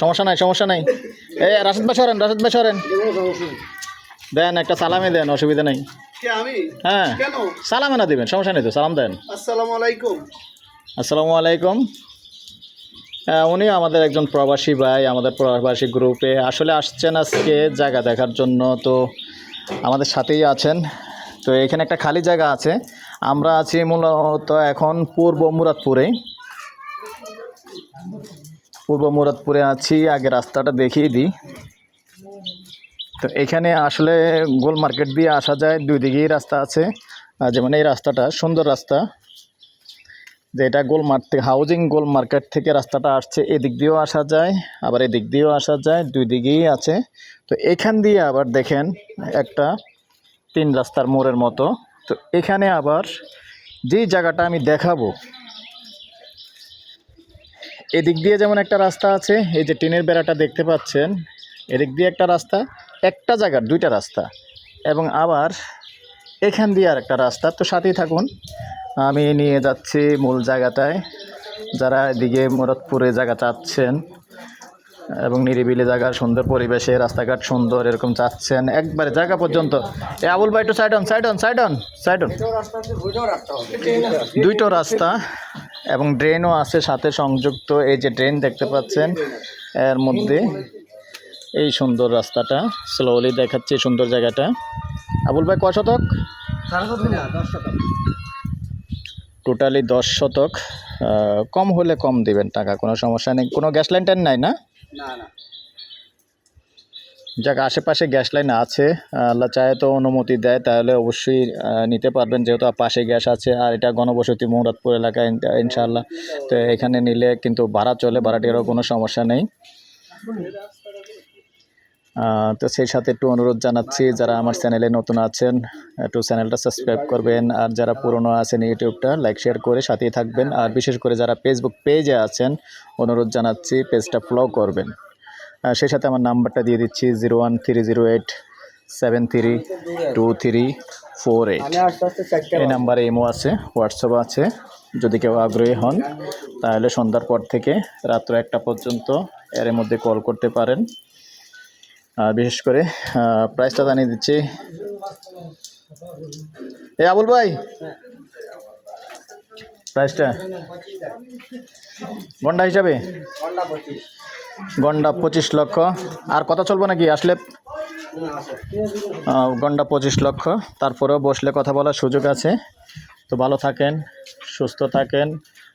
সমস্যা নাই সমস্যা নাই। এই রাশেদ ভাই সরেন রাশেদ ভাই সরেন। দেন একটা সালামে দেন অসুবিধা নেই। হ্যাঁ। সালামে না দিবেন সমস্যা নেই তো সালাম দেন। আসসালামু আলাইকুম। আসসালামু আলাইকুম। হ্যাঁ, উনি আমাদের একজন প্রবাসী ভাই আমাদের প্রবাসী গ্রুপে। আসলে আসছেন আজকে জায়গা দেখার জন্য তো আমাদের সাথেই আছেন। তো এখানে একটা খালি জায়গা আছে। আমরা আছি মূলত এখন পূর্ব মুরাদপুরে। পূর্ব মুরাদপুরে আছি, আগে রাস্তাটা দেখিয়ে দিই। তো এখানে আসলে গোল মার্কেট দিয়ে আসা যায়, দুই দিকেই রাস্তা আছে। যেমন এই রাস্তাটা, সুন্দর রাস্তা। যে এটা গোল মার্ট থেকে, হাউজিং গোল মার্কেট থেকে রাস্তাটা আসছে, এদিক দিয়েও আসা যায়, আবার এদিক দিয়েও আসা যায়, দুই দিকেই আছে। তো এখান দিয়ে আবার দেখেন একটা তিন রাস্তার মোড়ের মতো। তো এখানে আবার যেই জায়গাটা আমি দেখাবো এদিক দিয়ে যেমন একটা রাস্তা আছে, এই যে টিনের বেড়াটা দেখতে পাচ্ছেন, এদিক দিয়ে একটা রাস্তা, একটা জায়গার দুইটা রাস্তা এবং আবার এখান দিয়ে আর একটা রাস্তা। তো সাথেই থাকুন, আমি নিয়ে যাচ্ছি মূল জায়গাটায়। যারা এদিকে মুরাদপুরে জায়গা চাচ্ছেন এবং নিরিবিলি জায়গা সুন্দর পরিবেশে, রাস্তাঘাট সুন্দর এরকম চাচ্ছেন, একবারে জায়গা পর্যন্ত। এ আবুল ভাই, একটু side on side on side on side on দুইটো রাস্তা। এবং ড্রেনও আছে সাথে সংযুক্ত এই যে ড্রেন দেখতে পাচ্ছেন এর মধ্যে। এই সুন্দর রাস্তাটা স্লোলি দেখাচ্ছে সুন্দর জায়গাটা। আবুল ভাই ক শতক? টোটালি দশ শতক। কম হলে কম দিবেন টাকা কোনো সমস্যা নেই। কোনো গ্যাস লাইন টাইন নাই না না। যাক, আশেপাশে গ্যাস লাইন আছে, আল্লাহ চায় তো অনুমতি দেয়, তাহলে অবশ্যই নিতে পারবেন, যেহেতু পাশে গ্যাস আছে, আর এটা গণবসতি মুরাদপুর এলাকায় ইন- ইনশাআল্লাহ। তো এখানে নিলে কিন্তু ভাড়া চলে ভাড়াটিরও কোনো সমস্যা নেই। তো সেই সাথে একটু অনুরোধ জানাচ্ছি, যারা আমার চ্যানেলে নতুন আছেন, একটু চ্যানেলটা সাবস্ক্রাইব করবেন, আর যারা পুরনো আছেন ইউটিউবটা লাইক শেয়ার করে সাথেই থাকবেন, আর বিশেষ করে যারা ফেসবুক পেজে আছেন, অনুরোধ জানাচ্ছি পেজটা ফলো করবেন। সেই সাথে আমার নাম্বারটা দিয়ে দিচ্ছি zero one three zero eight seven three two three four eight. এই নাম্বারে ইমো আছে হোয়াটসঅ্যাপ আছে। যদি কেউ আগ্রহী হন তাহলে সন্ধ্যার পর থেকে রাত্র একটা পর্যন্ত এর মধ্যে কল করতে পারেন। আর বিশেষ করে প্রাইসটা জানিয়ে দিচ্ছি। এ আবুল ভাই প্রাইসটা হিসাবে? ঘণ্টা পঁচিশ। গন্ডা পঁচিশ লক্ষ। আর কথা চলবো নাকি? আসলে গন্ডা পঁচিশ লক্ষ। তারপরেও বসলে কথা বলার সুযোগ আছে। তো ভালো থাকেন, সুস্থ থাকেন।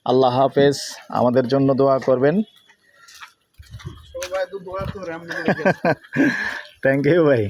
আল্লাহ হাফেজ। আমাদের জন্য দোয়া করবেন। থ্যাংক ইউ ভাই।